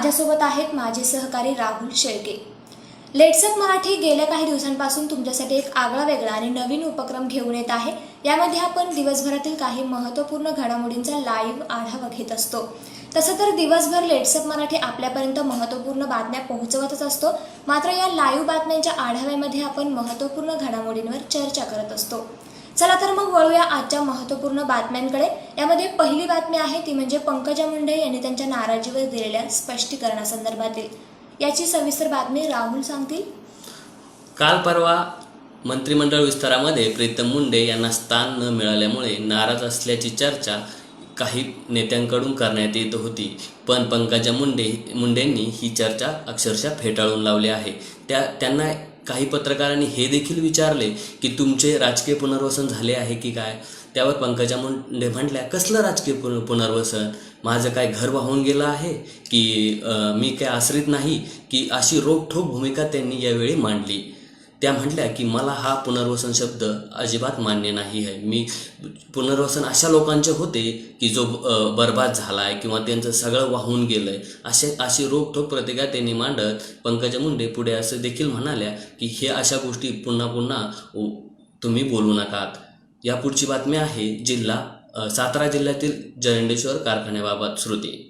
माझ्यासोबत आहेत माझे सहकारी राहुल शेळके. लेट्सअप मराठी गेल्या काही दिवसांपासून तुमच्यासाठी एक आगळा वेगळा आणि नवीन उपक्रम घेऊन येत आहे. यामध्ये आपण दिवसभरातील काही महत्त्वपूर्ण घडामोडींचा लाईव्ह आढावा घेत असतो. तसं तर दिवसभर लेट्सअप मराठी आपल्यापर्यंत महत्त्वपूर्ण बातम्या पोहोचवतच असतो. मात्र या लाईव्ह बातम्यांच्या आढाव्यामध्ये आपण महत्त्वपूर्ण घडामोडींवर चर्चा करत असतो. चला तर मग वळूया आजच्या महत्त्वपूर्ण बातम्यांकडे. यामध्ये पहिली बातमी आहे ती म्हणजे पंकजा मुंडे यांनी त्यांच्या नाराजीवर दिलेल्या स्पष्टीकरणासंदर्भातील. याची सविस्तर बातमी राहुल सांगतील. काल परवा मंत्रिमंडळ विस्तारामध्ये प्रीतम मुंडे यांना स्थान न मिळाल्यामुळे नाराज असल्याची चर्चा काही नेत्यांकडून करण्यात येत होती. पण पंकजा मुंडे मुंडेंनी ही चर्चा अक्षरशः फेटाळून लावली आहे. त्या त्यांना काही पत्रकारांनी हे देखील विचारले की तुमचे राजकीय पुनर्वसन झाले आहे की काय? त्यावर पंकजा मुंडे म्हटल्या कसलं राजकीय पुन पुनर्वसन? माझं काय घर वाहून गेलं आहे की मी काय आश्रित नाही की अशी रोखठोक भूमिका त्यांनी यावेळी मांडली? त्या म्हटल्या की मला हा पुनर्वसन शब्द अजिबात मान्य नाही आहे. मी पुनर्वसन अशा लोकांचे होते की जो बर्बाद झाला आहे किंवा त्यांचं सगळं वाहून गेलं आहे असे अशी रोखठोक प्रतिक्रिया त्यांनी मांडत पंकजा मुंडे पुढे असं देखील म्हणाल्या की हे अशा गोष्टी पुन्हा पुन्हा तुम्ही बोलू नकात. या पुढची बातमी आहे जिल्हा सातारा जिल्ह्यातील जरंडेश्वर कारखान्याबाबत श्रुती.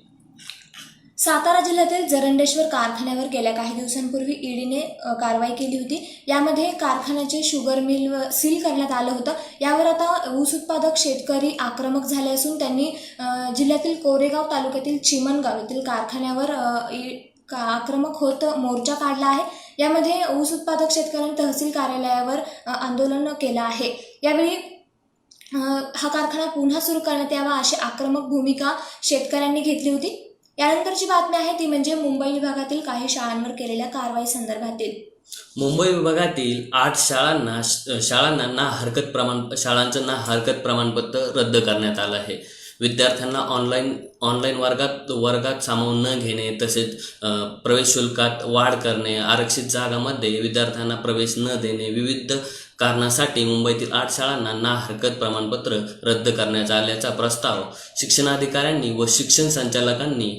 सातारा जिल्ह्यातील जरंडेश्वर कारखान्यावर गेल्या काही दिवसांपूर्वी ईडीने कारवाई केली होती. यामध्ये कारखान्याचे शुगर मिल व- सील करण्यात आलं होतं. यावर आता ऊस उत्पादक शेतकरी आक्रमक झाले असून त्यांनी जिल्ह्यातील कोरेगाव तालुक्यातील चिमणगाव येथील कारखान्यावर का- आक्रमक होत मोर्चा काढला आहे. यामध्ये ऊस उत्पादक शेतकऱ्यांनी तहसील कार्यालयावर आंदोलन केलं आहे. यावेळी हा कारखाना पुन्हा सुरू करण्यात यावा अशी आक्रमक भूमिका शेतकऱ्यांनी घेतली होती. यानंतरची बातमी आहे ती म्हणजे मुंबई विभागातील काही शाळांवर केलेल्या कारवाई संदर्भातील. मुंबई विभागातील आठ शाळांना शाळांना ना हरकत प्रमाण शाळांचं ना हरकत प्रमाणपत्र रद्द करण्यात आलं आहे. विद्यार्थ्यांना ऑनलाईन ऑनलाईन वर्गात वर्गात सामावून न घेणे तसेच प्रवेश शुल्कात वाढ करणे आरक्षित जागामध्ये विद्यार्थ्यांना प्रवेश न देणे विविध कारणासाठी मुंबईतील आठ शाळांना ना हरकत प्रमाणपत्र रद्द करण्यात आल्याचा प्रस्ताव शिक्षणाधिकाऱ्यांनी व शिक्षण संचालकांनी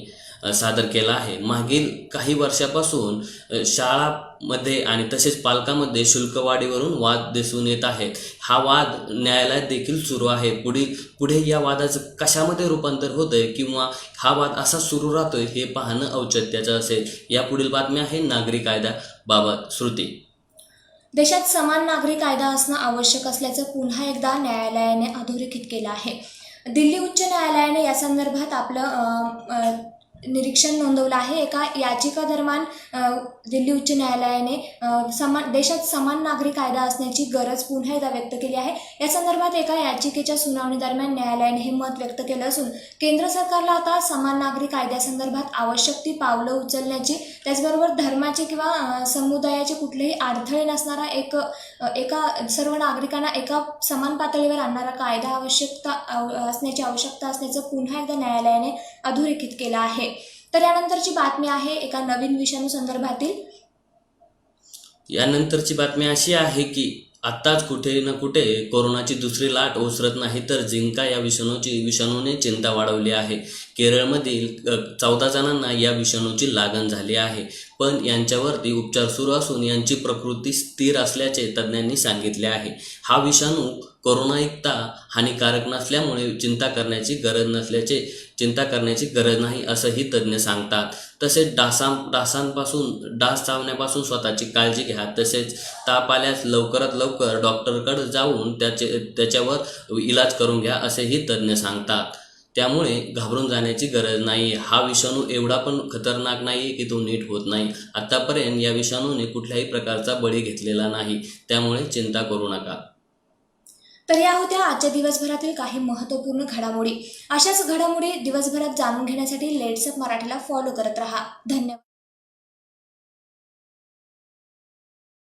सादर केला आहे. मागील काही वर्षापासून शाळामध्ये आणि तसेच पालकामध्ये शुल्कवाढीवरून वाद दिसून येत आहेत. हा वाद न्यायालयात देखील सुरू आहे. पुढील पुढे या वादाचं कशामध्ये रूपांतर होतंय किंवा हा वाद असा सुरू राहतोय हे पाहणं औचित्याचं असेल. या पुढील बातम्या आहे नागरी कायद्याबाबत श्रुती. देशात समान नागरी कायदा असणं आवश्यक असल्याचं पुन्हा एकदा न्यायालयाने अधोरेखित केलं आहे. दिल्ली उच्च न्यायालयाने या संदर्भात आपलं निरीक्षण नोंदवलं आहे. एका याचिका दरम्यान दिल्ली उच्च न्यायालयाने समान देशात समान नागरी कायदा असण्याची गरज पुन्हा एकदा व्यक्त केली आहे. या संदर्भात एका याचिकेच्या सुनावणी दरम्यान न्यायालयाने हे मत व्यक्त केलं असून केंद्र सरकारला आता समान नागरी कायद्यासंदर्भात आवश्यक ती पावलं उचलण्याची त्याचबरोबर धर्माचे किंवा समुदायाचे कुठलेही अडथळे नसणारा एक एका सर्व नागरिकांना एका समान पातळीवर आणणारा कायदा आवश्यकता आव- असण्याची आवश्यकता असण्याचं पुन्हा एकदा न्यायालयाने अधोरेखित केलं आहे. तर यानंतरची बातमी आहे एका नवीन विषाणू संदर्भातील. यानंतरची बातमी अशी आहे की आत्ताच कुठे ना कुठे कोरोनाची दुसरी लाट ओसरत नाही तर जिंका या विषाणूची विषाणूने चिंता वाढवली आहे. केरळमधील चौदा जणांना या विषाणूची लागण झाली आहे. पण यांच्यावरती उपचार सुरू असून यांची प्रकृती स्थिर असल्याचे तज्ज्ञांनी सांगितले आहे. हा विषाणू कोरोनायुक्ता हानिकारक नसल्यामुळे चिंता करण्याची गरज नसल्याचे चिंता करण्याची गरज नाही असंही तज्ज्ञ सांगतात. तसेच डासां डासांपासून डास चावण्यापासून स्वतःची काळजी घ्या. तसेच ताप आल्यास लवकरात लवकर डॉक्टरकडे जाऊन त्याचे त्याच्यावर इलाज करून घ्या असेही तज्ज्ञ सांगतात. त्यामुळे घाबरून जाण्याची गरज नाही हा विषाणू एवढा पण खतरनाक नाही की तो नीट होत नाही. आत्तापर्यंत या विषाणूने कुठल्याही प्रकारचा बळी घेतलेला नाही. त्यामुळे चिंता करू नका. तर या होत्या आजच्या दिवसभरातील काही महत्त्वपूर्ण घडामोडी. अशाच घडामोडी दिवसभरात जाणून घेण्यासाठी लेट्सअप मराठीला फॉलो करत राहा. धन्यवाद.